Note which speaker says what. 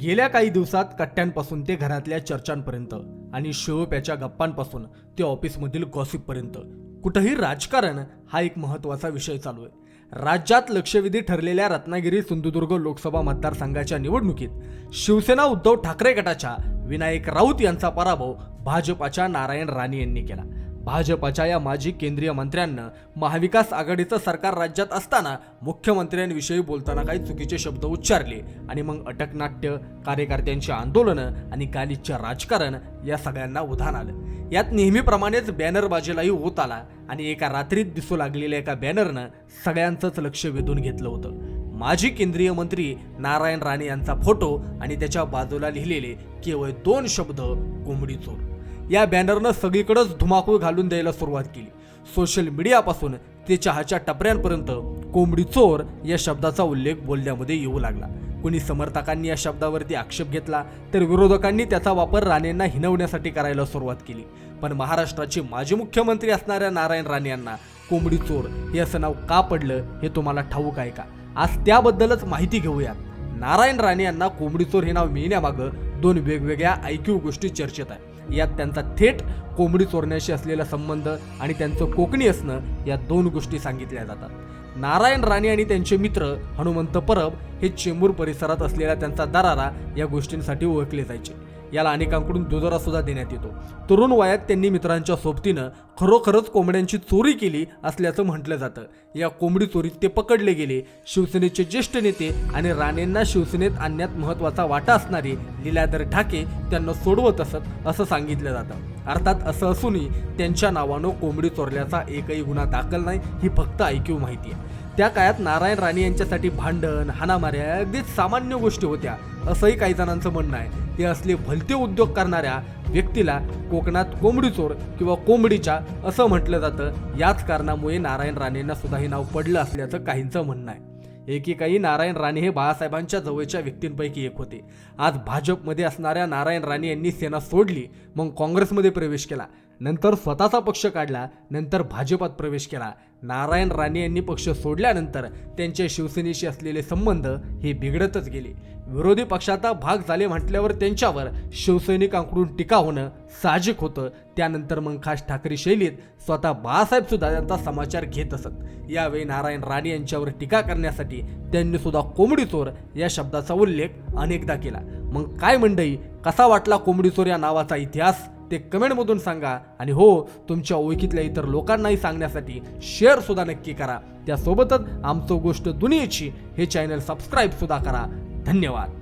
Speaker 1: गेल्या काही दिवसात कट्ट्यांपासून ते घरातल्या चर्चांपर्यंत आणि शिवप्याच्या गप्पांपासून ते ऑफिसमधील गॉसिपपर्यंत. कुठंही राजकारण हा एक महत्त्वाचा विषय चालू आहे. राज्यात लक्षवेधी ठरलेल्या रत्नागिरी सिंधुदुर्ग लोकसभा मतदारसंघाच्या निवडणुकीत शिवसेना उद्धव ठाकरे गटाच्या विनायक राऊत यांचा पराभव भाजपाच्या नारायण राणे यांनी केला. भाजपाच्या या माजी केंद्रीय मंत्र्यांना महाविकास आघाडीचं सरकार राज्यात असताना मुख्यमंत्र्यांविषयी बोलताना काही चुकीचे शब्द उच्चारले आणि मग अटकनाट्य कार्यकर्त्यांची आंदोलनं आणि गालिच्छ राजकारण या सगळ्यांना उधाण आलं. यात नेहमीप्रमाणेच बॅनरबाजीलाही होत आला आणि एका रात्रीत दिसू लागलेल्या एका बॅनरनं सगळ्यांचंच लक्ष वेधून घेतलं होतं. माजी केंद्रीय मंत्री नारायण राणे यांचा फोटो आणि त्याच्या बाजूला लिहिलेले केवळ दोन शब्द कोंबडी चोर या बॅनरनं सगळीकडंच धुमाकूळ घालून द्यायला सुरुवात केली. सोशल मीडियापासून ते चहाच्या टपऱ्यांपर्यंत कोंबडी चोर या शब्दाचा उल्लेख बोलण्यामध्ये येऊ लागला. कोणी समर्थकांनी या शब्दावरती आक्षेप घेतला तर विरोधकांनी त्याचा वापर राणेंना हिनवण्यासाठी करायला सुरुवात केली. पण महाराष्ट्राचे माजी मुख्यमंत्री असणाऱ्या नारायण राणे यांना कोंबडी चोर हे असं नाव का पडलं हे तुम्हाला ठाऊक आहे का? आज त्याबद्दलच माहिती घेऊयात. नारायण राणे यांना कोंबडी चोर हे नाव मिळण्यामागं दोन वेगवेगळ्या ऐकीव गोष्टी चर्चेत आहे यात त्यांचा थेट कोंबडी चोरण्याशी असलेला संबंध आणि त्यांचं कोकणी असणं या दोन गोष्टी सांगितल्या जातात. नारायण राणे आणि त्यांचे मित्र हनुमंत परब हे चेंबूर परिसरात असलेला त्यांचा दरारा या गोष्टींसाठी ओळखले जायचे. याला अनेकांकडून दुजोरा सुद्धा देण्यात येतो. तरुण वयात त्यांनी मित्रांच्या सोबतीनं खरोखरच कोंबड्यांची चोरी केली असल्याचं म्हटलं जातं. या कोंबडी चोरीत ते पकडले गेले. शिवसेनेचे ज्येष्ठ नेते आणि राणेंना शिवसेनेत आणण्यात महत्त्वाचा वाटा असणारे लीलाधर ठाके त्यांना सोडवत असत असं सांगितलं जातं. अर्थात असं असूनही त्यांच्या नावानं कोंबडी चोरल्याचा एकही गुन्हा दाखल नाही ही फक्त ऐकीव माहिती आहे. त्या काळात नारायण राणे यांच्यासाठी भांडण हाणामाऱ्या अगदी सामान्य गोष्टी होत्या असंही काही जणांचं म्हणणं आहे. हे असले भलते उद्योग करणाऱ्या व्यक्तीला कोकणात कोंबडी चोर किंवा कोंबडीच्या असं म्हटलं जातं याच कारणामुळे नारायण राणेंना सुद्धा हे नाव पडलं असल्याचं काहींचं म्हणणं आहे. एकेकाळी नारायण राणे हे बाळासाहेबांच्या जवळच्या व्यक्तींपैकी एक होते. आज भाजपमध्ये असणाऱ्या नारायण राणे यांनी सेना सोडली मग काँग्रेसमध्ये प्रवेश केला. नंतर स्वतःचा पक्ष काढला नंतर भाजपात प्रवेश केला. नारायण राणे यांनी पक्ष सोडल्यानंतर त्यांचे शिवसेनेशी असलेले संबंध हे बिघडतच गेले. विरोधी पक्षाचा भाग झाले म्हटल्यावर त्यांच्यावर शिवसैनिकांकडून टीका होणं साहजिक होतं. त्यानंतर मग खास ठाकरे शैलीत स्वतः बाळासाहेब सुद्धा त्यांचा समाचार घेत असत. यावेळी नारायण राणे यांच्यावर टीका करण्यासाठी त्यांनी सुद्धा कोंबडी चोर या शब्दाचा उल्लेख अनेकदा केला. मग काय मंडई कसा वाटला कोंबडी चोर या नावाचा इतिहास? ते कमेंटमधून सांगा. आणि हो तुमच्या ओळखीतल्या इतर लोकांनाही सांगण्यासाठी शेअरसुद्धा नक्की करा. त्यासोबतच आमचं गोष्ट दुनियेची हे चॅनल सबस्क्राईबसुद्धा करा. धन्यवाद.